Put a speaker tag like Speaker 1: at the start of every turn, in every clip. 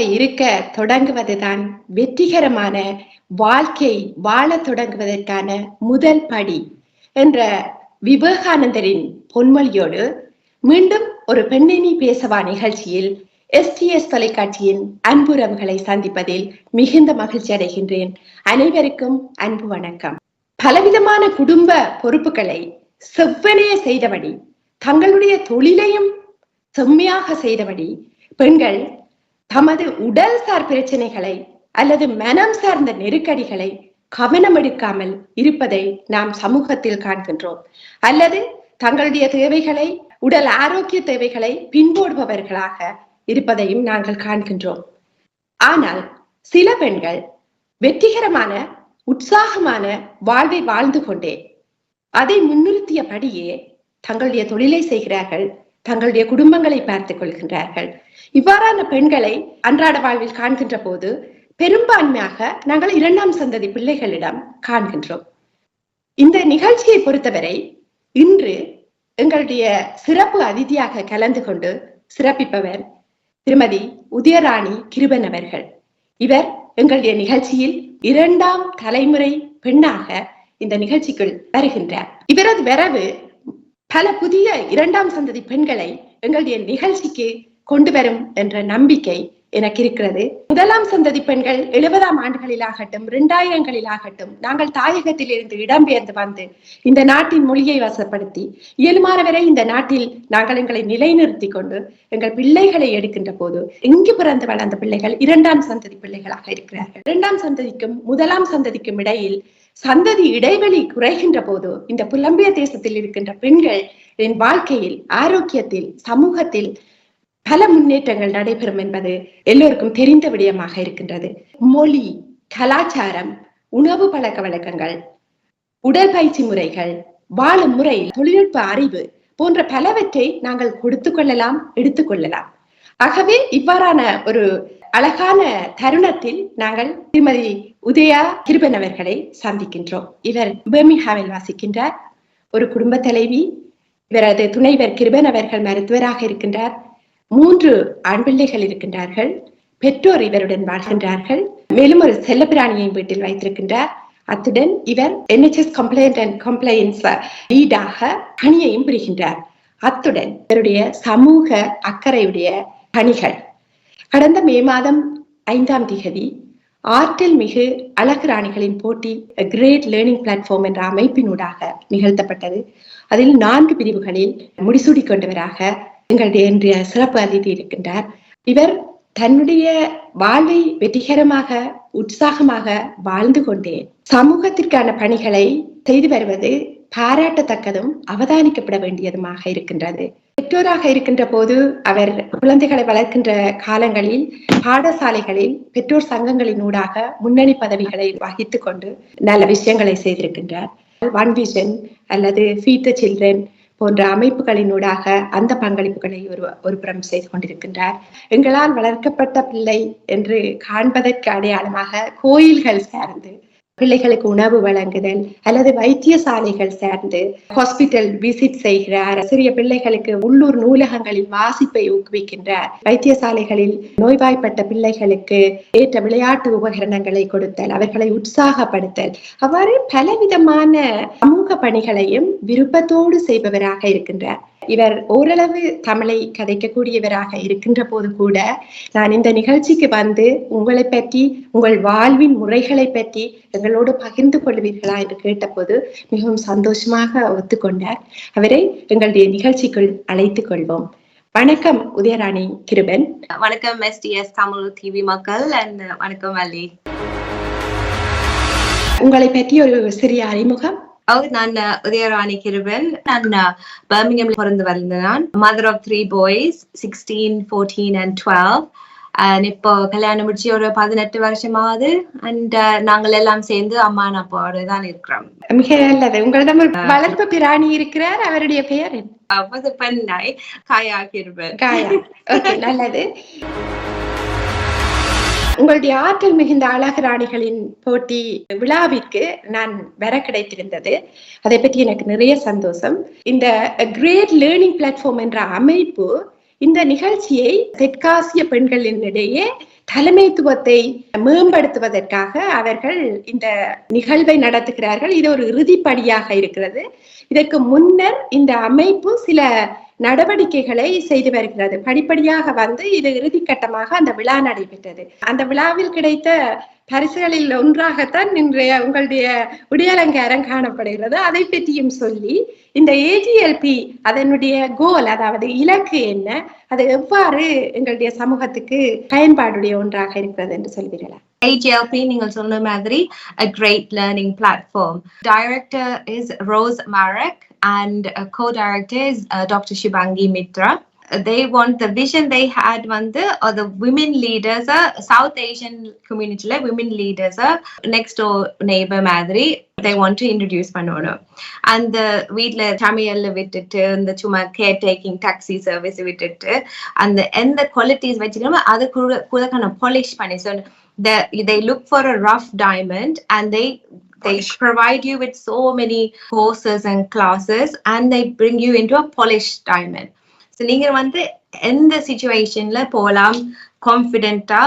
Speaker 1: இருக்க தொடங்குவதுதான் வெற்றிகரமான வாழ்க்கை வாழ தொடங்குவதற்கான முதல் படி என்ற விவேகானந்தரின் பொன்மொழியோடு மீண்டும் ஒரு பெண்ணினி பேசவா நிகழ்ச்சியில் எஸ்டிஎஸ் தொலைக்காட்சியின் அன்புறவுகளை சந்திப்பதில் மிகுந்த மகிழ்ச்சி அடைகின்றேன். அனைவருக்கும் அன்பு வணக்கம். பலவிதமான குடும்ப பொறுப்புகளை செவ்வனைய செய்தபடி தங்களுடைய தொழிலையும் செம்மையாக செய்தபடி பெண்கள் தமது உடல் சார் பிரச்சனைகளை அல்லது மனம் சார்ந்த நெருக்கடிகளை கவனம் எடுக்காமல் இருப்பதை நாம் சமூகத்தில் காண்கின்றோம். அல்லது தங்களுடைய தேவைகளை உடல் ஆரோக்கிய தேவைகளை பின்போடுபவர்களாக இருப்பதையும் நாங்கள் காண்கின்றோம். ஆனால் சில பெண்கள் வெற்றிகரமான உற்சாகமான வாழ்வை வாழ்ந்து கொண்டே அதை முன்னிறுத்தியபடியே தங்களுடைய தொழிலை செய்கிறார்கள் தங்களுடைய குடும்பங்களை பார்த்துக் கொள்கின்றார்கள். இவ்வாறான பெண்களை அன்றாட வாழ்வில் காண்கின்ற போது பெரும்பான்மையாக நாங்கள் இரண்டாம் சந்ததி பிள்ளைகளிடம் காண்கின்றோம். இந்த நிகழ்ச்சியை பொறுத்தவரை இன்று எங்களுடைய சிறப்பு அதிதியாக கலந்து கொண்டு சிறப்பிப்பவர் திருமதி உதயராணி கிருபன் அவர்கள். இவர் எங்களுடைய நிகழ்ச்சியில் இரண்டாம் தலைமுறை பெண்ணாக இந்த நிகழ்ச்சிக்குள் வருகின்றார். இவரது வரவு பல புதிய இரண்டாம் சந்ததி பெண்களை எங்களுடைய நிகழ்ச்சிக்கு கொண்டு வரும் என்ற நம்பிக்கை எனக்கு இருக்கிறது. முதலாம் சந்ததி பெண்கள் எழுபதாம் ஆண்டுகளிலாகட்டும் இரண்டாயிரங்களிலாகட்டும் நாங்கள் தாயகத்தில் இருந்து இடம்பெயர்ந்து வந்து இந்த நாட்டின் மொழியை வசப்படுத்தி இயலுமானவரை இந்த நாட்டில் நாங்கள் எங்களை நிலைநிறுத்தி கொண்டு எங்கள் பிள்ளைகளை எடுக்கின்ற போது இங்கு பிறந்து வளர்ந்த பிள்ளைகள் இரண்டாம் சந்ததி பிள்ளைகளாக இருக்கிறார்கள். இரண்டாம் சந்ததிக்கும் முதலாம் சந்ததிக்கும் இடையில் சந்ததி இடைவெளி குறைகின்ற போது இந்த புலம்பிய தேசத்தில் இருக்கின்ற பெண்கள் என் வாழ்க்கையில் ஆரோக்கியத்தில் சமூகத்தில் பல முன்னேற்றங்கள் நடைபெறும் என்பது எல்லோருக்கும் தெரிந்த விடயமாக இருக்கின்றது. மொழி கலாச்சாரம் உணவு பழக்க வழக்கங்கள் உடற்பயிற்சி முறைகள் வாழும் முறை தொழில்நுட்ப அறிவு போன்ற பலவற்றை நாங்கள் கொடுத்து கொள்ளலாம் எடுத்துக்கொள்ளலாம் ஆகவே இவ்வாறான ஒரு அழகான தருணத்தில் நாங்கள் திருமதி உதயா கிருபன் அவர்களை சந்திக்கின்றோம். இவர் பெர்மிஹாவில் வாசிக்கின்றார். ஒரு குடும்ப தலைவி இவரது துணைவர் கிருபன் அவர்கள் மருத்துவராக இருக்கின்றார். மூன்று ஆண் பிள்ளைகள் இருக்கின்றார்கள். பெற்றோர் இவருடன் வாழ்கின்றார்கள். மேலும் ஒரு செல்லப்பிராணியை வீட்டில் வைத்திருக்கின்றார். அத்துடன் இவர் என்ஹெச்எஸ் கம்ப்ளைண்ட் அண்ட் கம்ப்ளைன்ஸ் லீடாக பணியையும் புரிகின்றார். அத்துடன் இவருடைய சமூக அக்கறையுடைய பணிகள். கடந்த மே மாதம் ஐந்தாம் திகதி ஆற்றல் மிகு அழகு ராணிகளின் போட்டி கிரேட் லேர்னிங் பிளாட்ஃபார்ம் என்ற அமைப்பினூடாக நிகழ்த்தப்பட்டது. அதில் நான்கு பிரிவுகளில் முடிசூடி கொண்டவராக எங்களுடைய இன்றைய சிறப்பு அதிதி இருக்கின்றார். இவர் தன்னுடைய வாழ்வை வெற்றிகரமாக உற்சாகமாக வாழ்ந்து கொண்டே சமூகத்திற்கான பணிகளை செய்து வருவது பாராட்டத்தக்கதும் அவதானிக்கப்பட வேண்டியதுமாக இருக்கின்றது. பெற்றோராக இருக்கின்ற போது அவர் குழந்தைகளை வளர்க்கின்ற காலங்களில் பாடசாலைகளில் பெற்றோர் சங்கங்களின் ஊடாக முன்னணி பதவிகளை வகித்துக் கொண்டு நல்ல விஷயங்களை செய்திருக்கின்றார். ஒன் விஷன் அல்லது ஃபீட் த சில்ட்ரன் போன்ற அமைப்புகளினூடாக அந்த பங்களிப்புகளை ஒரு ஒரு புறம் செய்து கொண்டிருக்கின்றார். எங்களால் வளர்க்கப்பட்ட பிள்ளை என்று காண்பதற்கு அடையாளமாக கோயில்கள் சார்ந்து பிள்ளைகளுக்கு உணவு வழங்குதல் அல்லது வைத்தியசாலைகள் சார்ந்து ஹாஸ்பிட்டல் விசிட் செய்கிறார் சிறிய பிள்ளைகளுக்கு உள்ளூர் நூலகங்களில் வாசிப்பை ஊக்குவிக்கின்றார். வைத்தியசாலைகளில் நோய்வாய்ப்பட்ட பிள்ளைகளுக்கு ஏற்ற விளையாட்டு உபகரணங்களை கொடுத்தல் அவர்களை உற்சாகப்படுத்தல் அவ்வாறு பலவிதமான சமூக பணிகளையும் விருப்பத்தோடு செய்பவராக இருக்கின்றார். இவர் ஓரளவு தமிழை கதைக்கக்கூடியவராக இருக்கின்ற போது கூட நான் இந்த நிகழ்ச்சிக்கு வந்து உங்களை பற்றி உங்கள் வாழ்வின் முறைகளை பற்றி எங்களோடு பகிர்ந்து கொள்வீர்களா என்று கேட்டபோது மிகவும் சந்தோஷமாக ஒத்துக்கொண்டார். அவரை எங்களுடைய நிகழ்ச்சிக்குள் அழைத்துக் கொள்வோம். வணக்கம் உதயராணி கிருபன்.
Speaker 2: வணக்கம் எஸ்டிஎஸ் தமிழ் டிவி மக்கள் அண்ட் வணக்கம் அலி.
Speaker 1: உங்களை பற்றி ஒரு சிறிய அறிமுகம்.
Speaker 2: நான் உதயராணி கிருபன். நான் பர்மிங்ஹாம்ல பிறந்து வளர்ந்த நான் mother of three boys sixteen fourteen and twelve and இப்போ கல்யாணம் முடிச்சு ஒரு பதினெட்டு வருஷமாவது. அண்ட் நாங்கள் எல்லாம் சேர்ந்து அம்மா அப்பாவோட தான் இருக்கிறோம்.
Speaker 1: மிக நல்லது. உங்களிடம் ஒரு வளர்ப்பு பிராணி இருக்கிறார். அவருடைய பெயர் என்ன?
Speaker 2: பெண்ணாய் காயா கிருபன்.
Speaker 1: காயா. நல்லது. உங்களுடைய ஆற்றல் மிகுந்த அழகு ராணிகளின் போட்டி விழாவிற்கு நான் வர கிடைத்திருந்தது. அதை பற்றி எனக்கு நிறைய சந்தோஷம். இந்த கிரேட் லேர்னிங் பிளாட்ஃபார்ம் என்ற அமைப்பு இந்த நிகழ்ச்சியை தெற்காசிய பெண்களினிடையே தலைமைத்துவத்தை மேம்படுத்துவதற்காக அவர்கள் இந்த நிகழ்வை நடத்துகிறார்கள். இது ஒரு இறுதிப்படியாக இருக்கிறது. இதற்கு முன்னர் இந்த அமைப்பு சில நடவடிக்கைகளை செய்து வருகிறது. படிப்படியாக வந்து இது இறுதிக்கட்டமாக அந்த விழா நடைபெற்றது. அந்த விழாவில் கிடைத்த பரிசுகளில் ஒன்றாகத்தான் இன்றைய உங்களுடைய உடையலங்காரம் காணப்படுகிறது. அதை பற்றியும் சொல்லி இந்த ஏஜிஎல்பி அதனுடைய கோல் அதாவது இலக்கு என்ன அது எவ்வாறு எங்களுடைய சமூகத்துக்கு பயன்பாடுடைய ஒன்றாக இருக்கிறது என்று சொல்வீர்களா?
Speaker 2: AGLP நீங்கள் சொன்ன மாதிரி a great learning platform. Director is Rose Marek. and a co-director is uh, Dr. Shibangi Mitra. They want the vision they had வந்து or the women leaders are South Asian community ல women leaders are next door neighbor மாதிரி they want to introduce பண்ணணும் அந்த வீட்ல சமையல்ல விட்டுட்டு இந்த சும்மா கேர் டேக்கிங் டாக்ஸி சர்வீஸ் விட்டுட்டு அந்த எந்த குவாலிட்டிஸ் வச்சுக்கணுமோ அதை கூட கூட பாலிஷ் பண்ணி so the, they look for a rough diamond and they they provide you with so many courses and classes and they bring you into a polished diamond. So நீங்க வந்து எந்த சுச்சுவேஷன்ல போகலாம் கான்ஃபிடென்ட்டா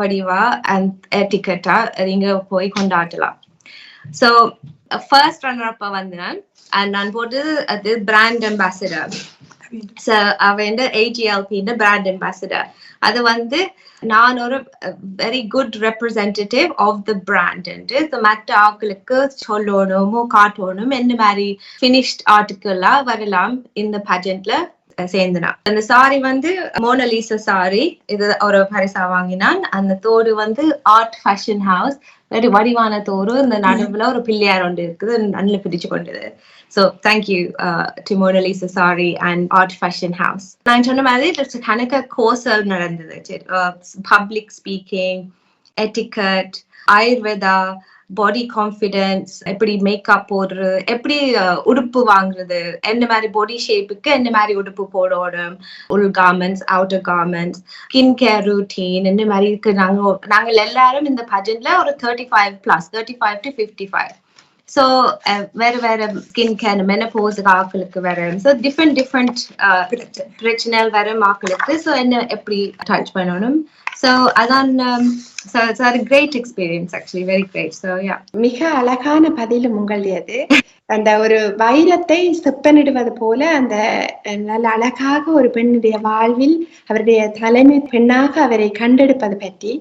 Speaker 2: வடிவா அண்ட் எட்டிக்கட்டா நீங்க போய் கொண்டாடலாம். ஸோ ஃபர்ஸ்ட் ரன்னர் அப்ப வந்து நான் and நான் போட்டது அது பிராண்ட் அம்பாசிடர் ஸோ அவ வந்து ஏஜிஎல்பின்ற பிராண்ட் அம்பாசிடர் அது வந்து நான் ஒரு very good representative of the brand மற்ற ஆட்களுக்கு சொல்லணுமோ காட்டணும் என்ன மாதிரி ஃபினிஷ்ட் ஆர்டிக்கலாக வரலாம் இந்த பட்ஜெட்ல சேர்ந்துனா. அந்த சாரி வந்து மோனலிசா சாரி இது ஒரு பரிசா வாங்கினான். அந்த தோடு வந்து ஆர்ட் ஃபேஷன் ஹவுஸ் வெரி வடிவான தோடு. இந்த நடுவுல ஒரு பிள்ளையார் ஒன்று இருக்குது. நல்ல பிடிச்சு கொண்டது. So thank you to Monalisa sari and art fashion house நான் சொன்ன மாதிரி கணக்க கோர்ஸ் நடந்தது. Public speaking etiquette Ayurveda body confidence எப்படி மேக்கப் போடுறது எப்படி உடுப்பு வாங்குறது என்ன மாதிரி பாடி ஷேப்புக்கு என்ன மாதிரி உடுப்பு போடணும் உள் garments outer garments skin care routine இந்த மாதிரி இருக்கு. நாங்க நாங்கள் எல்லாரும் இந்த பட்ஜெட்ல ஒரு thirty five plus thirty five to fifty five so வேற வேற ஸ்கின் கேர் மெனப்போஸ் ஆக்களுக்கு வேற ஸோ டிஃப்ரெண்ட் டிஃப்ரெண்ட் பிரச்சனை. வர ஆக்களுக்கு. ஸோ என்ன எப்படி டச் பண்ணணும்? ஸோ அதான் so it's great experience actually very great so yeah
Speaker 1: மிக அழகான பதிலும் உங்களுடையது. அந்த ஒரு வைரத்தை செப்பனிடுவது போல அந்த நல்ல அழகாக ஒரு பெண்ணுடைய வாழ்வில் அவருடைய தலைமை பெண்ணாக அவரை கண்டெடுப்பது பற்றி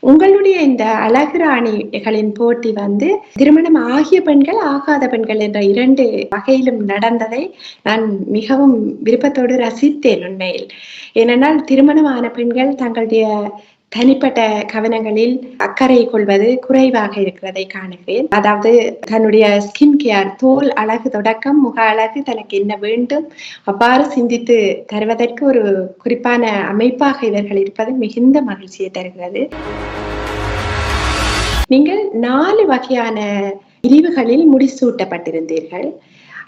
Speaker 1: உங்களுடைய இந்த அழகு ராணிகளின் போட்டி வந்து திருமணம் ஆகிய பெண்கள் ஆகாத பெண்கள் என்ற இரண்டு வகையிலும் நடந்ததை நான் மிகவும் விருப்பத்தோடு ரசித்தேன் உண்மையில். ஏனென்றால் திருமணமான பெண்கள் தங்களுடைய தனிப்பட்ட கவனங்களில் அக்கறை கொள்வது குறைவாக இருக்கிறதை காணுகிறேன் அதாவது தன்னுடைய ஸ்கின் கேர் தோல் அழகு தொடக்கம் முக அழகு தனக்கு என்ன வேண்டும் அவ்வாறு சிந்தித்து தருவதற்கு ஒரு குறிப்பான அமைப்பாக இவர்கள் இருப்பது மிகுந்த மகிழ்ச்சியை தருகிறது. நீங்கள் நாலு வகையான பிரிவுகளில் முடிசூட்டப்பட்டிருந்தீர்கள்.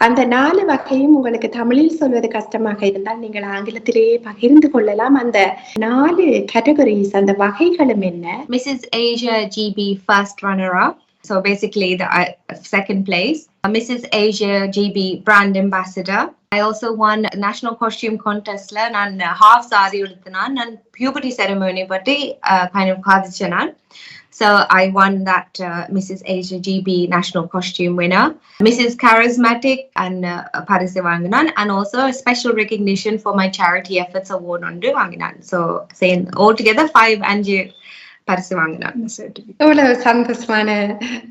Speaker 1: அந்த நாலு வகையும் உங்களுக்கு தமிழில் சொல்வது கஷ்டமாக இருந்தால் நீங்கள் ஆங்கிலத்திலேயே பகிர்ந்து கொள்ளலாம் அந்த நாலு கேட்டகரிஸ் அந்த வகைகளும் என்ன
Speaker 2: Mrs Asia GB first runner up So basically, the uh, second place. Mrs. Asia GB brand I also won national costume கான்டெஸ்ட்ல நான் ஹாஃப் சாரி உடுத்தினான் நான் பியூபர்டி செரமோனி பற்றி பயணம் காதிச்சேன் நான் So I won that uh, Mrs. Asia GB national costume winner, Mrs. Charismatic and uh, Paris Wanganan, and also a special recognition for my charity efforts award on Wanganan. So saying altogether five and you பரிசு வாங்கினான்
Speaker 1: எவ்வளவு சந்தோஷமான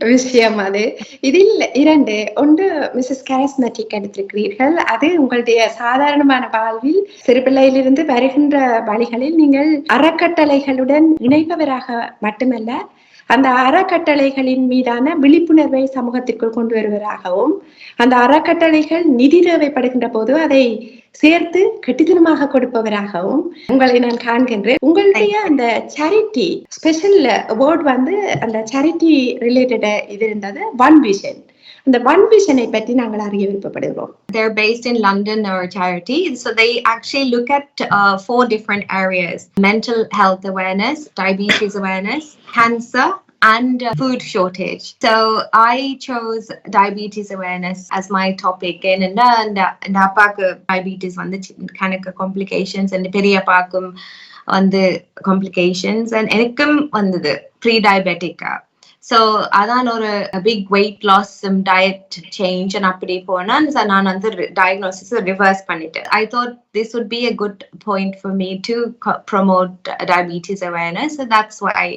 Speaker 1: விஷயம் அது இதில் இரண்டு ஒன்று Mrs கேரஸ்மெட்டிக் எடுத்திருக்கிறீர்கள் அது உங்களுடைய சாதாரணமான வாழ்வில் சிறுபிள்ளையிலிருந்து வருகின்ற வழிகளில் நீங்கள் அறக்கட்டளைகளுடன் இணைப்பவராக மட்டுமல்ல அந்த அறக்கட்டளைகளின் மீதான விழிப்புணர்வை சமூகத்திற்குள் கொண்டு வருவதாகவும் அந்த அறக்கட்டளைகள் நிதி தேவைப்படுகின்ற போது அதை சேர்த்து கெட்டித்தனமாக கொடுப்பவராகவும் உங்களை நான் காண்கின்றேன் உங்களுடைய அந்த சேரிட்டி ஸ்பெஷல் அவார்ட் வந்து அந்த சேரிட்டி ரிலேட்டட் இது இருந்தது ஒன் விஷன் அந்த ஒன் விஷனை பற்றி நாங்கள் அறிய விருப்பப்படுகிறோம்
Speaker 2: They're based in London, our charity. So they actually look at uh, four different areas mental health awareness, diabetes awareness, cancer, and uh, food shortage. So I chose diabetes awareness as my topic. And and and அப்பாக்கு diabetes வந்து கணக்கு complications and பெரிய அப்பாக்கும் வந்து complications and எனக்கும் வந்தது pre டயபெட்டிக்கா so அதான் ஒரு big weight loss diet change அப்படி போனால் நான் வந்து டயக்னோசிஸ் ரிவர்ஸ் பண்ணிட்டேன். I thought this would be a good point for me to promote diabetes awareness that's I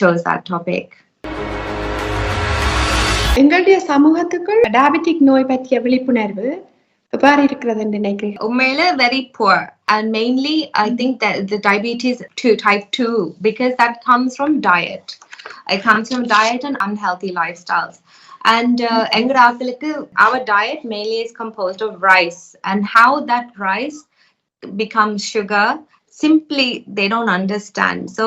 Speaker 2: chose that topic
Speaker 1: எங்களுடைய சமூகத்துக்குள் டயபெட்டிக் நோய் பற்றிய விழிப்புணர்வு எவ்வாறு இருக்கிறது என்று நினைக்கிறீர்கள்
Speaker 2: Umela very poor and mainly I think that the diabetes to type 2 because that comes from diet. It comes from diet and unhealthy lifestyles. And uh, எங்கட ஆட்களுக்கு our diet mainly is composed of rice and how that rice becomes sugar simply they don't understand. So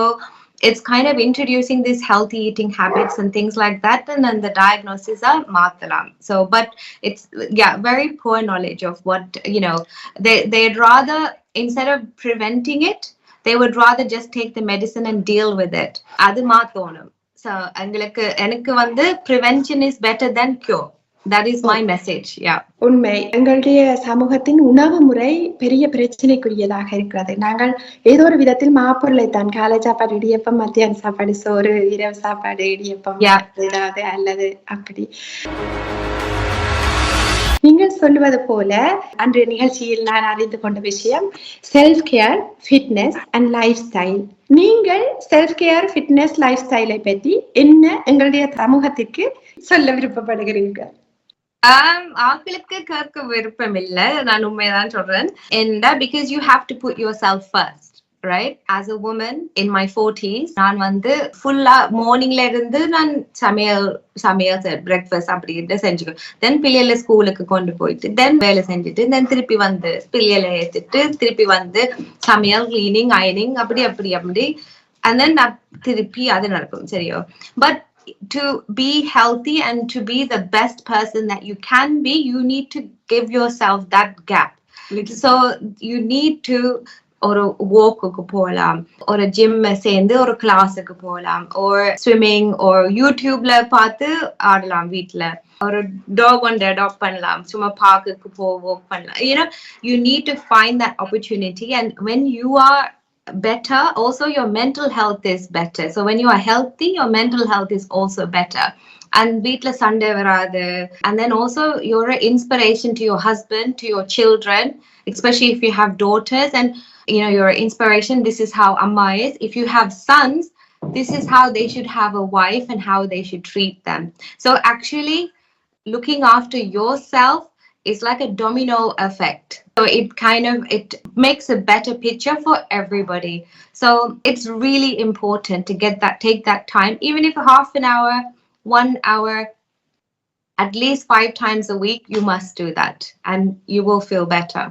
Speaker 2: it's kind of introducing these healthy eating habits and things like that and then the diagnosis are mathalam. So but it's yeah very poor knowledge of what you know they they'd rather instead of preventing it they would rather just take the medicine and deal with it அது மாத்தோணும் so எங்களுக்கு எனக்கு வந்து prevention is better than cure that is my message yeah.
Speaker 1: உண்மை. எங்களுடைய சமூகத்தின் உணவு முறை பெரிய பிரச்சனைக்குரியதாக இருக்கிறது. நாங்கள் ஏதோ ஒரு விதத்தில் மாப்பொருளை தான் காலை சாப்பாடு இடியப்பம் மத்தியான சாப்பாடு சோறு இரவு சாப்பாடு இடியப்பம். ஏதாவது அல்லது அப்படி. நீங்கள் சொல்லுவது போல அன்றைய நிகழ்ச்சியில் நான் அறிந்து கொண்ட விஷயம் self care fitness and lifestyle நீங்கள் செல்ஃப் கேர் ஃபிட்னஸ் லைஃப் ஸ்டைலை பற்றி என்ன எங்களுடைய சமூகத்திற்கு சொல்ல விருப்பப்படுகிறீர்கள்?
Speaker 2: Um, ஆக்களுக்கு கேட்க விருப்பம் இல்ல நான் உண்மைதான் சொல்றேன். என்ன because you have to put yourself first right as a woman in my forties நான் வந்து ஃபுல்லா மார்னிங்ல இருந்து நான் சமையல் சமையல் பிரேக்ஃபாஸ்ட் அப்படின்ட்டு செஞ்சுக்கணும் தென் பிள்ளைகளை ஸ்கூலுக்கு கொண்டு போயிட்டு தென் வேலை செஞ்சுட்டு தென் திருப்பி வந்து பிள்ளைகளை ஏத்துட்டு திருப்பி வந்து சமையல் கிளீனிங் அயனிங் அப்படி அப்படி அப்படி. அண்ட் தென் நான் திருப்பி அது நடக்கும் சரியோ? But to be healthy and to be the best person that you can be, you need to give yourself that gap. So you need to ஒரு walk-க்கு போகலாம் ஒரு ஜிம் சேர்ந்து ஒரு கிளாஸுக்கு போகலாம் ஒரு ஸ்விம்மிங் ஒரு யூடியூப்ல பார்த்து ஆடலாம் வீட்ல ஒரு டாக் ஒன்று அடாப்ட் பண்ணலாம் சும்மா பார்க்குக்கு போ walk பண்ணலாம் you know you need to find that opportunity and when you are better also your mental health is better so when you are healthy your mental health is also better and வீட்ல சண்டை வராது and then also you're an inspiration to your husband to your children especially if you have daughters and you know you're an inspiration this is how amma is if you have sons this is how they should have a wife and how they should treat them so actually looking after yourself is like a domino effect so it kind of it makes a better picture for everybody so it's really important to get that take that time even if half an hour one hour at least five times a week you must do that and you will feel better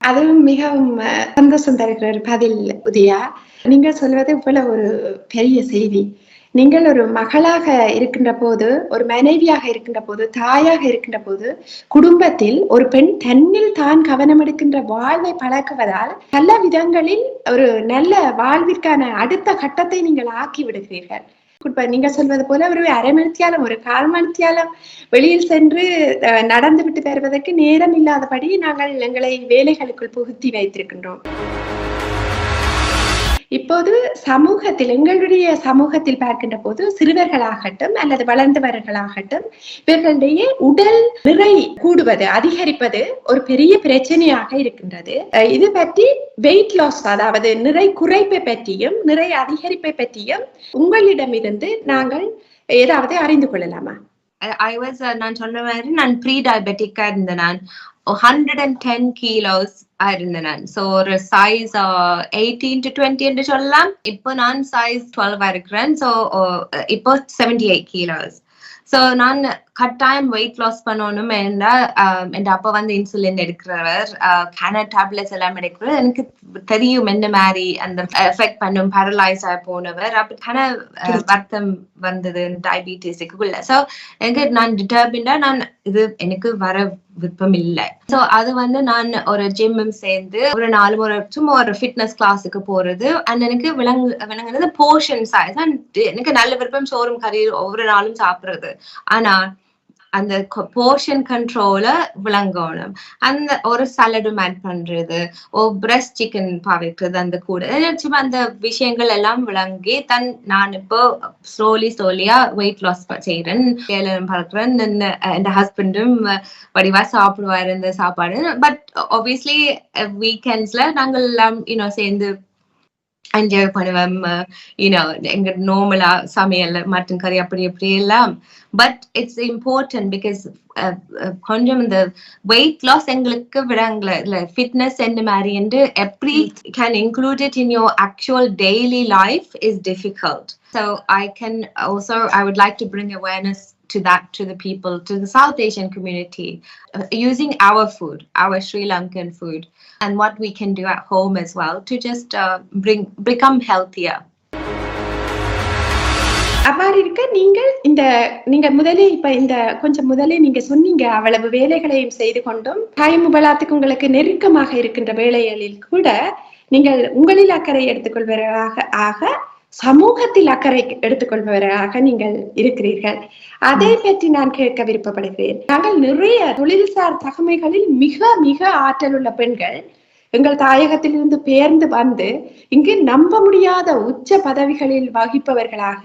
Speaker 1: அதுவும் மிகவும் அஹ், சந்தோஷம் தருகிற ஒரு பதில் உதயா நீங்கள் சொல்வது போல ஒரு பெரிய செய்தி நீங்கள் ஒரு மகளாக இருக்கின்ற போது ஒரு மனைவியாக இருக்கின்ற போது தாயாக இருக்கின்ற போது குடும்பத்தில் ஒரு பெண் தன்னில் தான் கவனம் எடுக்கின்ற வாழ்வை பழக்குவதால் பல விதங்களில் ஒரு நல்ல வாழ்விற்கான அடுத்த கட்டத்தை நீங்கள் ஆக்கி விடுகிறீர்கள் இப்ப நீங்க சொல்வது போல ஒரு அரை மணித்தியாலம் ஒரு கால் மணித்தியாலம் வெளியில் சென்று அஹ், நடந்து விட்டு வருவதற்கு நேரம் இல்லாதபடி நாங்கள் எங்களை வேலைகளுக்குள் புகுத்தி வைத்திருக்கின்றோம். இப்போது சமூகத்தில் எங்களுடைய சமூகத்தில் பார்க்கின்ற போது சிறுவர்களாகட்டும் அல்லது வளர்ந்தவர்களாகட்டும் இவர்களுடைய உடல் நிறை கூடுவது அதிகரிப்பது ஒரு பெரிய பிரச்சனையாக இருக்கின்றது. இது பற்றி வெயிட் லாஸ் அதாவது நிறை குறைப்பை பற்றியும் நிறை அதிகரிப்பை பற்றியும் உங்களிடமிருந்து நாங்கள் ஏதாவது அறிந்து கொள்ளலாமா?
Speaker 2: ஐ வாஸ் நான் சொன்ன மாதிரி நான் ப்ரீ டயபெட்டிக்கா இருந்தேன். நான் ஹண்ட்ரட் அண்ட் டென் கிலோஸ் இருந்தேன் நான் ஸோ ஒரு சைஸ் எயிட்டீன் டு டுவெண்ட்டி என்று சொல்லலாம் இப்போ நான் சைஸ் டுவெல்வா இருக்கிறேன் ஸோ இப்போ செவன்டி எயிட் கிலோஸ் ஸோ நான் கட்டாயம் வெயிட் லாஸ் பண்ணணும் என்றால் என் அப்பா வந்து இன்சுலின் எடுக்கிறவர் கேன டேப்லெட்ஸ் எல்லாம் எடுக்கிறவர். எனக்கு தெரியும் என்ன மாதிரி அந்த எஃபெக்ட் பண்ணும் பேரலைஸ் ஆகி போனவர். அப்படி கன வருத்தம் வந்தது டயபிட்டிஸுக்குள்ள ஸோ எனக்கு நான் டிட்டர்பிண்டா நான் இது எனக்கு வர விருப்பம் இல்லை. சோ அது வந்து நான் ஒரு ஜிம்மும் சேர்ந்து ஒரு நாலு ஒரு சும்மா ஒரு ஃபிட்னஸ் கிளாஸுக்கு போறது. அண்ட் எனக்கு விளங்கு விளங்குனது போர்ஷன் சைஸ் எனக்கு நல்ல விருப்பம் சோறும் கறி ஒவ்வொரு நாளும் சாப்பிடுறது. ஆனா அந்த போர்ஷன் கண்ட்ரோல விளங்கணும். அந்த ஒரு சலடும் ஆட் பண்றது ஓ பிரஸ்ட் சிக்கன் பாவிக்கிறது அந்த கூட. சும்மா அந்த விஷயங்கள் எல்லாம் விளங்கி தன் நான் இப்போ ஸ்லோலி ஸ்லோலியா வெயிட் லாஸ் செய்யறேன் ஏழம் பார்க்கிறேன் என் ஹஸ்பண்டும் வடிவா சாப்பிடுவாரு இந்த சாப்பாடு. பட் ஆப்வியஸ்லி வீக்கெண்ட்ஸ்ல நாங்கள் எல்லாம் இன்னும் சேர்ந்து என்ஜாய் பண்ணுவேன் யூனோ எங்க நார்மலா சமையல் மட்டன் கறி அப்படி அப்படி எல்லாம். பட் இட்ஸ் இம்பார்ட்டன்ட் பிகாஸ் கொஞ்சம் இந்த வெயிட் லாஸ் எங்களுக்கு விடாங்கள இல்ல ஃபிட்னஸ் எந்த மாதிரி என்று எப்படி can include it in your actual daily life is difficult so I can also I would like to bring awareness to that to the people to the south asian community uh, using our food our sri lankan food and what we can do at home as well to just uh, bring become healthier
Speaker 1: அவ்வாறு இருக்க நீங்கள் இந்த நீங்க முதலே இப்ப இந்த கொஞ்சம் முதலே நீங்க சொன்னீங்க அவ்வளவு வேலைகளையும் செய்து கொண்டும் தாய் முபலாத்துக்கு உங்களுக்கு நெருக்கமாக இருக்கின்ற வேலைகளில் கூட நீங்கள் உங்களில் அக்கறை எடுத்துக்கொள்வதாக ஆக சமூகத்தில் அக்கறை எடுத்துக்கொள்பவராக நீங்கள் இருக்கிறீர்கள். அதை பற்றி நான் கேட்க விருப்பப்படுகிறேன். நாங்கள் நிறைய தொழில்சார் தகமைகளில் மிக மிக ஆற்றல் உள்ள பெண்கள். எங்கள் தாயகத்திலிருந்து பெயர்ந்து வந்து இங்கு நம்ப முடியாத உச்ச பதவிகளில் வகிப்பவர்களாக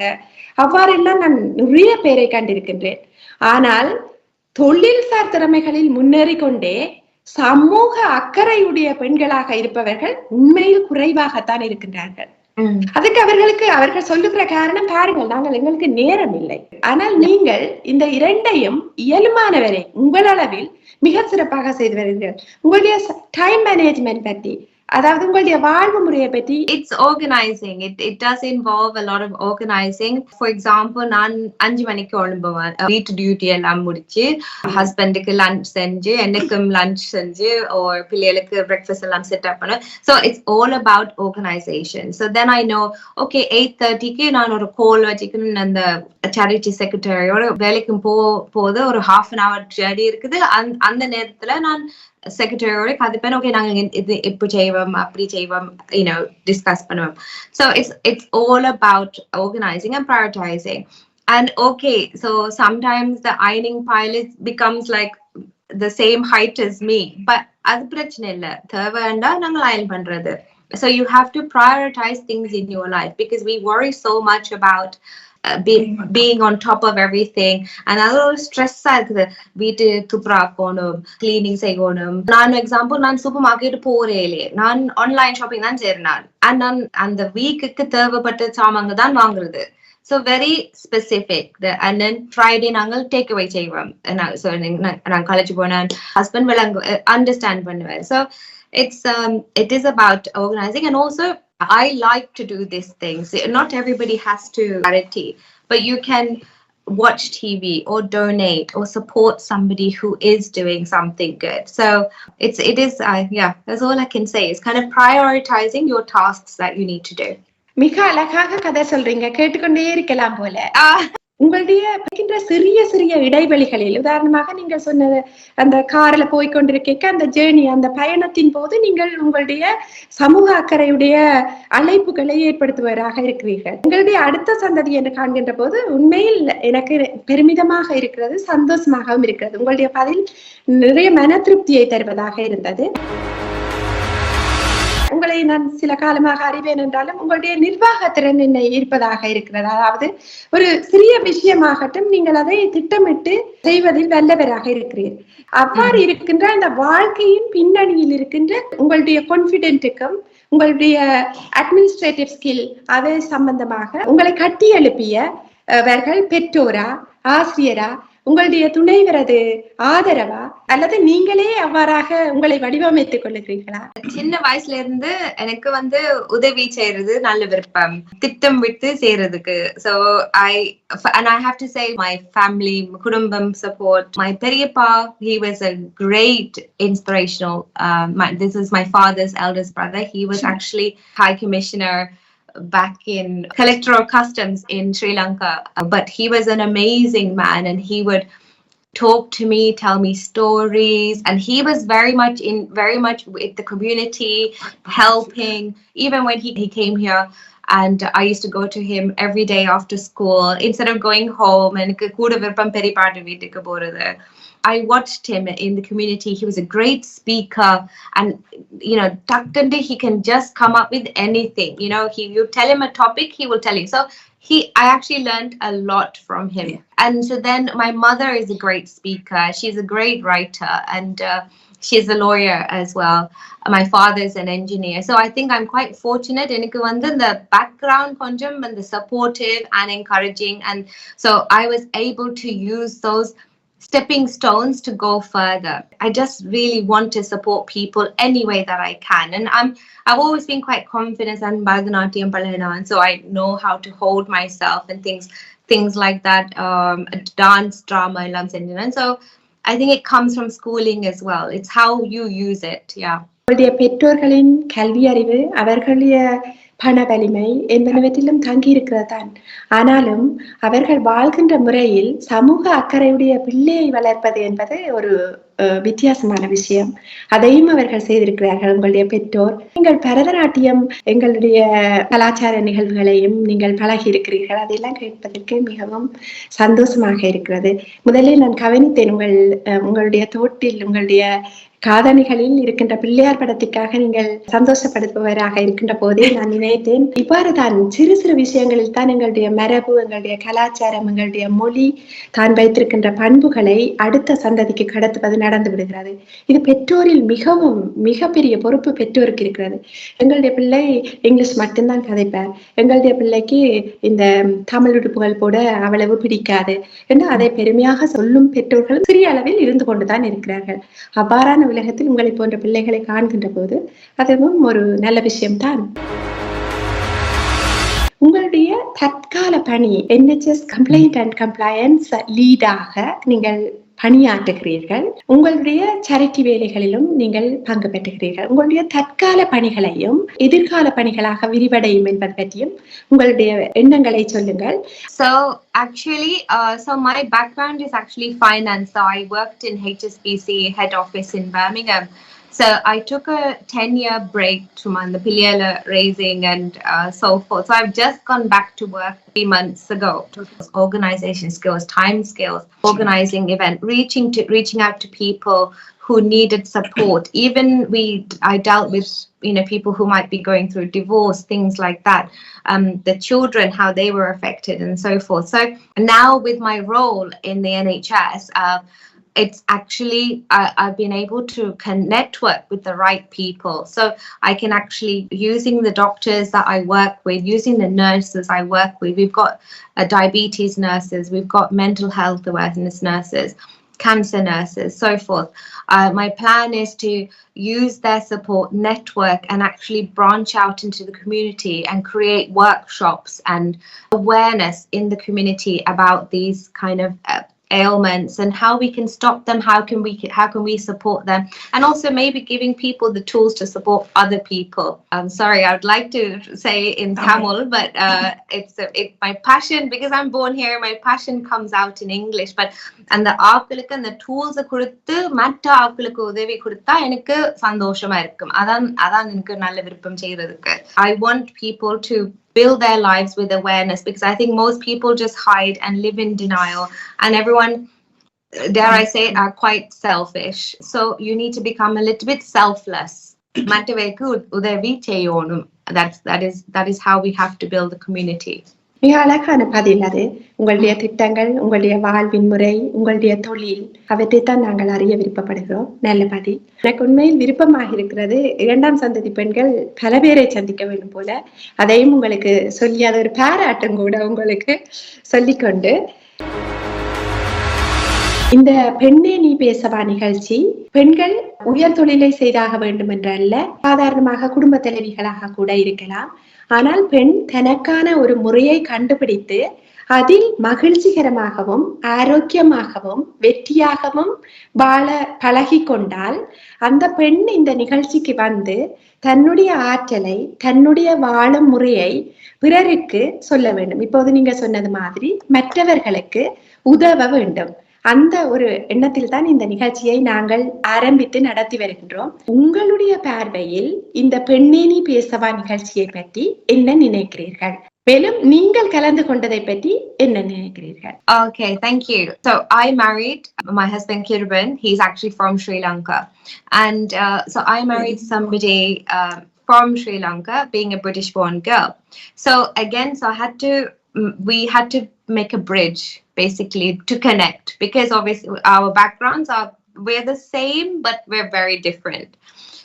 Speaker 1: அவ்வாறெல்லாம் நான் நிறைய பேரை கண்டிருக்கின்றேன். ஆனால் தொழில்சார் திறமைகளில் முன்னேறி கொண்டே சமூக அக்கறையுடைய பெண்களாக இருப்பவர்கள் உண்மையில் குறைவாகத்தான் இருக்கின்றார்கள். அதுக்கு அவர்களுக்கு அவர்கள் சொல்லுகிற காரணம் பாருங்கள் நாங்கள் எங்களுக்கு நேரம் இல்லை. ஆனால் நீங்கள் இந்த இரண்டையும் இயலுமானவரை உங்களளவில் மிக சிறப்பாக செய்து வருகிறீர்கள் உங்களுடைய டைம் மேனேஜ்மெண்ட் பற்றி அதாவது உங்களுடைய வாழ்வு முறையை பற்றி
Speaker 2: it's organising it it does involve a lot of organising for example நான் அஞ்சு மணிக்கு எழும்புவேன். வீட்டு டியூட்டி எல்லாம் முடிச்சு ஹஸ்பண்டுக்கு லஞ்ச் செஞ்சு எனக்கும் லஞ்ச் செஞ்சு ஒரு பிள்ளைகளுக்கு பிரேக்ஃபாஸ்ட் எல்லாம் செட் அப் பண்ண. So it's all about organization. So then i know okay 8:30க்கு நான் ஒரு கோல் வச்சுக்கணும். அந்த சேரிட்டி செக்ரட்டரியோட வேலைக்கு போ போது ஒரு ஹாஃப் அன் ஹவர் ஜேர்னி இருக்குது. அந்த- அந்த நேரத்துல நான் செக்ரட்டரியோட கதைப்பேன் ஓகே நாங்க இது இப்படி செய்வோம் அப்படி செய்வோம் யூனோ டிஸ்கஸ் பண்ணுவோம் so it's it's all about organising and prioritising and okay so sometimes the ஐனிங் pile is becomes like the same height as me but அது பிரச்சனை இல்ல தேவைண்டா நாங்கள் அயன் பண்றது so you have to prioritize things in your life because we worry so much about uh, being being on top of everything. And அது ஒரு ஸ்ட்ரெஸ்ஸா இருக்குது. வீட்டு துப்புராக்கணும் கிளீனிங் செய்யணும். நான் எக்ஸாம்பிள் நான் சூப்பர் மார்க்கெட் போறேலே நான் ஆன்லைன் ஷாப்பிங் தான் சேர்னான் அண்ட் நான் அந்த வீக்குக்கு தேவைப்பட்ட சாமாங்க தான் வாங்குறது. So very specific and then Friday நாங்கள் டேக் அவே செய்வோம். நான் ஸோ நான் காலேஜ் போனேன். ஹஸ்பண்ட் விளங்கு அண்டர்ஸ்டாண்ட் பண்ணுவேன் so it's um it is about organizing and also i like to do these things not everybody has to charity but you can watch tv or donate or support somebody who is doing something good so it's it is uh, yeah that's all i can say it's kind of prioritizing your tasks that you need to do
Speaker 1: மிக அழகாக கதை சொல்றீங்க கேட்டுக்கொண்டே இருக்கலாம் போல
Speaker 2: Ah.
Speaker 1: உங்களுடைய இருக்கின்ற சிறிய சிறிய இடைவெளிகளில் உதாரணமாக நீங்கள் சொன்னது அந்த கார்ல போய் கொண்டிருக்க அந்த ஜேர்னி அந்த பயணத்தின் போது நீங்கள் உங்களுடைய சமூக அக்கறையுடைய அழைப்புகளை ஏற்படுத்துவராக இருக்கிறீர்கள். உங்களுடைய அடுத்த சந்ததி என்று காண்கின்ற போது உண்மையில் எனக்கு பெருமிதமாக இருக்கிறது சந்தோஷமாகவும் இருக்கிறது. உங்களுடைய பதில் நிறைய மன திருப்தியை தருவதாக இருந்தது. உங்களை நான் சில காலமாக அறிவேன் என்றாலும் உங்களுடைய நிர்வாக திறன் என்ன இருப்பதாக இருக்கிறது. அதாவது ஒரு சிறிய விஷயமாகட்டும் நீங்கள் அதை திட்டமிட்டு செய்வதில் வல்லவராக இருக்கிறீர். அவ்வாறு இருக்கின்ற அந்த வாழ்க்கையின் பின்னணியில் இருக்கின்ற உங்களுடைய கான்பிடென்ட்டுக்கும் உங்களுடைய அட்மினிஸ்ட்ரேட்டிவ் ஸ்கில் அதை சம்பந்தமாக உங்களை கட்டி எழுப்பியவர்கள் பெற்றோரா ஆசிரியரா உங்களுடைய துணைவரது ஆதரவா அல்லது நீங்களே அவ்வாறாக உங்களை வடிவமைத்துக் கொள்ளுகிறீர்களா
Speaker 2: சின்ன வயசுல இருந்து எனக்கு வந்து உதவி செய்யறது நல்ல விருப்பம் திட்டம் விட்டு செய்யறதுக்கு so i and i have to say my family குடும்பம் support my பெரியப்பா a great inspirational um, my, this is my father's eldest brother he was actually high commissioner back in collector of customs in Sri Lanka. Uh, But he was an amazing man and he would talk to me, tell me stories. And he was very much in, very much with the community, helping. Even when he, he came here, and I used to go to him every day after school instead of going home and கூட விருப்பம் பெரியப்பாட்டு வீட்டுக்கு போறது I watched him in the community. He was a great speaker, and you know, tucked into he can just come up with anything. You know, he you tell him a topic, he will tell you. So he, I actually learned a lot from him. And so then my mother is a great speaker. She's a great writer, and uh, she's a lawyer as well. My father is an engineer. So I think I'm quite fortunate. எனக்கு வந்து the background கொஞ்சம் and the supportive and encouraging. And so I was able to use those stepping stones to go further. I just really want to support people any way that I can. And I'm I've always been quite confident and Bharatanatyam Palana, and so I know how to hold myself and things things like that, um, dance, drama, and so I think it comes from schooling as well. It's how you use it. Yeah.
Speaker 1: அவருடைய பெற்றோர்களின் கல்வி அறிவு அவர்களுடைய பண வலிமை என்பனவற்றிலும் தங்கியிருக்கிறதான் ஆனாலும் அவர்கள் வாழ்கின்ற முறையில் சமூக அக்கறையுடைய பிள்ளையை வளர்ப்பது என்பது ஒரு வித்தியாசமான விஷயம். அதையும் அவர்கள் செய்திருக்கிறார்கள். உங்களுடைய பெற்றோர் நீங்கள் பரதநாட்டியம் எங்களுடைய கலாச்சார நிகழ்வுகளையும் நீங்கள் பழகி இருக்கிறீர்கள் அதெல்லாம் கேட்பதற்கு மிகவும் சந்தோஷமாக இருக்கிறது. முதலில் நான் கவனித்தேன் உங்கள் அஹ், உங்களுடைய தோட்டில் உங்களுடைய காதணிகளில் இருக்கின்ற பிள்ளையார் படத்திற்காக நீங்கள் சந்தோஷப்படுத்துபவராக இருக்கின்ற போதே நான் நினைத்தேன். இவ்வாறு தான் சிறு சிறு விஷயங்களில் தான் எங்களுடைய மரபு எங்களுடைய கலாச்சாரம் எங்களுடைய மொழி தான் வைத்திருக்கின்ற பண்புகளை அடுத்த சந்ததிக்கு கடத்துவது நடந்து விடுகிறது. இது பெற்றோரில் மிகவும் மிகப்பெரிய பொறுப்பு பெற்றோருக்கு இருக்கிறது. எங்களுடைய பிள்ளை இங்கிலீஷ் மட்டும்தான் கதைப்பார். எங்களுடைய பிள்ளைக்கு இந்த தமிழ் உடுப்புகள் போட அவ்வளவு பிடிக்காது. என்று அதை பெருமையாக சொல்லும் பெற்றோர்களும் சிறிய அளவில் இருந்து கொண்டுதான் இருக்கிறார்கள். அவ்வாறான உலகத்தில் உங்களை போன்ற பிள்ளைகளை காண்கின்ற போது அதுவும் ஒரு நல்ல விஷயம்தான். உங்களுடைய தற்கால பணி என்ஹெச்எஸ் கம்ப்ளைண்ட் அண்ட் கம்ப்ளையன்ஸ் லீடாக நீங்கள் பணியாற்றுகிறீர்கள் உங்களுடைய சரிட்டி வேலைகளிலும் நீங்கள் பங்கு பெற்றுகிறீர்கள் உங்களுடைய தற்கால பணிகளையும் எதிர்கால பணிகளாக விரிவடையும் என்பது பற்றியும் உங்களுடைய எண்ணங்களை சொல்லுங்கள்
Speaker 2: So actually, uh, so my background is actually finance. So I worked in HSBC head office in Birmingham. So I took a 10 year break to my the Piliela raising and uh, so forth. So I've just gone back to work three months ago. Organization skills, time skills, organizing event, reaching to reaching out to people who needed support. Even we, I dealt with you know people who might be going through divorce, things like that. Um, the children, how they were affected, and so forth. So now with my role in the NHS. Uh, it's actually I, I've been able to can network with the right people. So I can actually using the doctors that I work with, using the nurses I work with. We've got uh, diabetes nurses, we've got mental health awareness nurses, cancer nurses, so forth. Uh, my plan is to use their support network and actually branch out into the community and create workshops and awareness in the community about these kind of uh, ailments and how we can stop them how can we how can we support them and also maybe giving people the tools to support other people i'm sorry i would like to say in
Speaker 1: Okay.
Speaker 2: tamil but uh, it's a, it, my passion because i'm born here my passion comes out in english but அந்த ஆட்களுக்கு அந்த டூல்ஸை கொடுத்து மற்ற ஆட்களுக்கு உதவி கொடுத்தா எனக்கு சந்தோஷமா இருக்கும் அதான் அதான் எனக்கு நல்ல விருப்பம் செய்யறதுக்கு I want people to build their lives with awareness because I think most people just hide and live in denial, and everyone dare I say, are quite selfish. So you need to become a little bit selfless. That's that is that is how we have to build the community.
Speaker 1: மிக அழகான பதில் அது. உங்களுடைய திட்டங்கள் உங்களுடைய வாழ்வின் முறை உங்களுடைய தொழில் அவற்றைத்தான் நாங்கள் அறிய விருப்பப்படுகிறோம். நல்ல பதில். எனக்கு உண்மையில் விருப்பமாக இருக்கிறது இரண்டாம் சந்ததி பெண்கள் பல பேரை சந்திக்க வேண்டும் போல. அதையும் உங்களுக்கு சொல்லி அது ஒரு பாராட்டம் கூட உங்களுக்கு சொல்லிக்கொண்டு. இந்த பெண்ணே நீ பேசவா நிகழ்ச்சி? பெண்கள் உயர் தொழிலை செய்தாக வேண்டும் என்றல்ல சாதாரணமாக குடும்ப தலைவிகளாக கூட இருக்கலாம். ஆனால் பெண் தனக்கான ஒரு முறையை கண்டுபிடித்து அதில் மகிழ்ச்சிகரமாகவும் ஆரோக்கியமாகவும் வெற்றியாகவும் வாழ பழகி கொண்டால் அந்த பெண் இந்த நிகழ்ச்சிக்கு வந்து தன்னுடைய ஆற்றலை தன்னுடைய வாழும் முறையை பிறருக்கு சொல்ல வேண்டும். இப்போது நீங்க சொன்னது மாதிரி மற்றவர்களுக்கு உதவ வேண்டும். அந்த ஒரு எண்ணத்தில் தான் இந்த நிகழ்ச்சியை நாங்கள் ஆரம்பித்து நடத்தி வருகின்றோம் உங்களுடைய பார்வையில் இந்த பெண்ணேனி பேசவா நிகழ்ச்சியை பற்றி என்ன நினைக்கிறீர்கள் மேலும் நீங்கள் கலந்து கொண்டதை பற்றி என்ன நினைக்கிறீர்கள்
Speaker 2: Okay, thank you. So I married my husband Kirban. He's actually from Sri Lanka, and uh, so I married somebody uh, from Sri Lanka, being a British-born girl. So again, so I had to mm, we had to make a bridge basically to connect because obviously our backgrounds are we're the same but we're very different.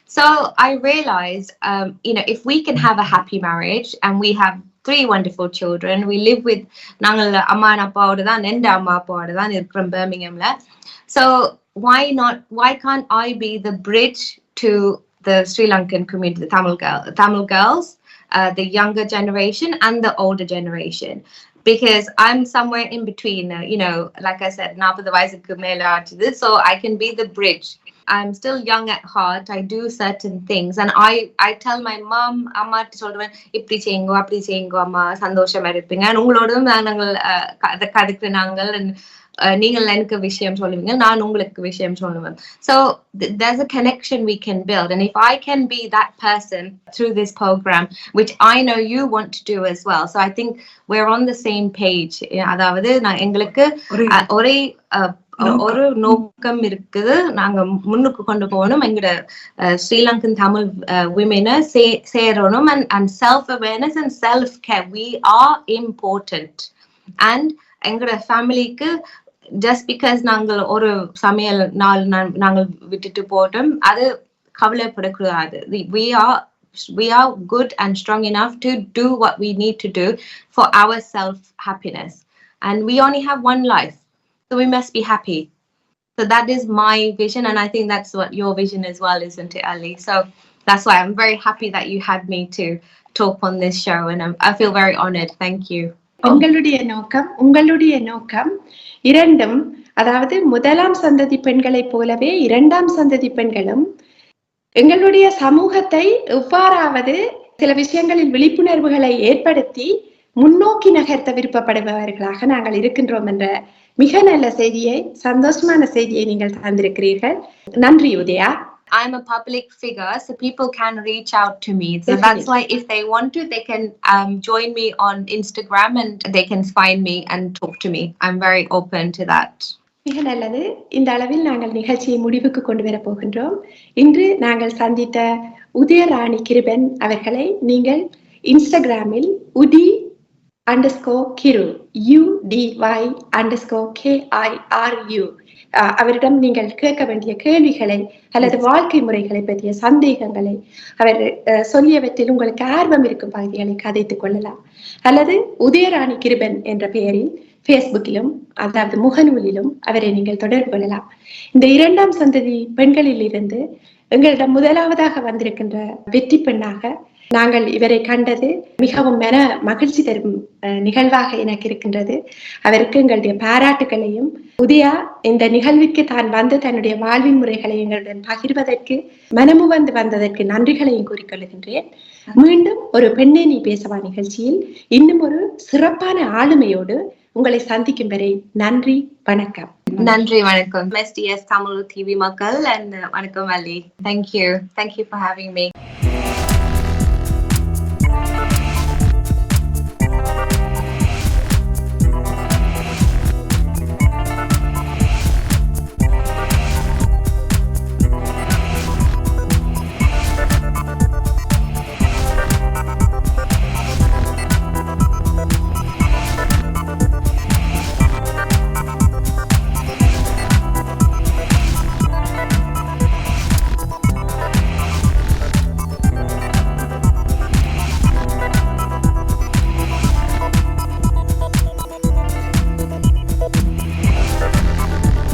Speaker 2: So I realized, um, you know, if we can have a happy marriage and we have three wonderful children, we live with நாங்கள் அம்மா அப்பாவோட தான் எந்த அம்மா அப்பாவோட தான் இருக்கிறோம் பெர்மிங்hamல so why not why can't i be the bridge to the sri lankan community the tamil girl tamil girls uh, the younger generation and the older generation because i'm somewhere in between uh, you know like i said 40 வயசுக்கு மேல ஆச்சுது so i can be the bridge I'm still young at heart. I do certain things, and I I tell my mom, அம்மா சொல்றேன் இப்படி செய்யுங்க அப்படி செய்யுங்க அம்மா சந்தோஷமா இருப்பீங்க And உங்களோடும் நான் நாங்கள் அஹ், கதை கதைக்கிற நாங்கள் and, அஹ், நீங்கள் எனக்கு விஷயம் சொல்லுவீங்க நான் உங்களுக்கு விஷயம் சொல்லுவேன். Th- there's a connection we can build and if I can be that person through this program which I know you want to do as well. So I think we're on the same page. அதாவது நான் எங்களுக்கு ஒரே ஒரு நோக்கம். இருக்குது. நாங்க முன்னுக்கு கொண்டு போகணும். எங்கட அஹ், ஸ்ரீலங்கன் தமிழ் விமெனை சேரணும் and and self awareness and self care we are important and எங்கட ஃபேமிலிக்கு ஜஸ்ட் பிகாஸ் நாங்கள் ஒரு சமையல் நாள் நா- நாங்கள் விட்டுட்டு போட்டோம் அது கவலைப்படக்கூடாது we are we are good and strong enough to do what we need to do for our self happiness and we only have one life so we must be happy so that is my vision and i think that's what your vision as well isn't it ali so that's why i'm very happy that you had me to talk on this show and I'm, i feel very honored thank you
Speaker 1: உங்களுடைய நோக்கம் உங்களுடைய நோக்கம். இரண்டும் அதாவது முதலாம் சந்ததி பெண்களைப் போலவே இரண்டாம் சந்ததி பெண்களும் எங்களுடைய சமூகத்தை எவ்வாறாவது சில விஷயங்களில் விழிப்புணர்வுகளை ஏற்படுத்தி முன்னோக்கி நகர்த்த விருப்பப்படுபவர்களாக நாங்கள் இருக்கின்றோம் என்ற மிக நல்ல செய்தியை சந்தோஷமான செய்தியை நீங்கள் தந்திருக்கிறீர்கள். நன்றி Udaya.
Speaker 2: I'm a public figure, so people can reach out to me. So that's why if they want to, they can um, join me on Instagram and they can find me and talk to me. I'm very open to that.
Speaker 1: மிக நல்லது இந்த அளவில் நாங்கள் நிகழ்ச்சியை முடிவுக்கு கொண்டு வரப் போகின்றோம் இன்று நாங்கள் சந்தித்த உதயராணி கிருபன் அவர்களை நீங்கள் இன்ஸ்டாகிராமில் உடி அண்டர்ஸ்கோ கிரு U T Y underscore K I R U அவரிடம் நீங்கள் கேட்க வேண்டிய கேள்விகளை அல்லது வாழ்க்கை முறைகளை பற்றிய சந்தேகங்களை அவர் சொல்லியவற்றில் உங்களுக்கு ஆர்வம் இருக்கும் பகுதிகளை கதைத்துக் கொள்ளலாம். அல்லது உதயராணி கிருபன் என்ற பெயரில் ஃபேஸ்புக்கிலும் அதாவது முகநூலிலும் அவரை நீங்கள் தொடர்பு கொள்ளலாம். இந்த இரண்டாம் சந்ததி பெண்களில் இருந்து எங்களிடம் முதலாவதாக வந்திருக்கின்ற வெற்றி பெண்ணாக நாங்கள் இவரை கண்டது மிகவும் மன மகிழ்ச்சி தரும் நிகழ்வாக எனக்கு இருக்கின்றது. அவருக்கு எங்களுடைய பாராட்டுகளையும் உதயா இந்த நிகழ்விற்கு தான் வந்து தன்னுடைய வாழ்வின் முறைகளை எங்களுடன் பகிர்வதற்கு மனமு வந்து வந்ததற்கு நன்றிகளையும் கூறிக்கொள்கின்றேன். மீண்டும் ஒரு பெண்ணே நீ பேசவா நிகழ்ச்சியில் இன்னும் ஒரு சிறப்பான ஆளுமையோடு உங்களை சந்திக்கும் வரை நன்றி வணக்கம்.
Speaker 2: நன்றி வணக்கம். SDS Tamil TV Makal and uh, Vanakkam thank you Thank you. Thank.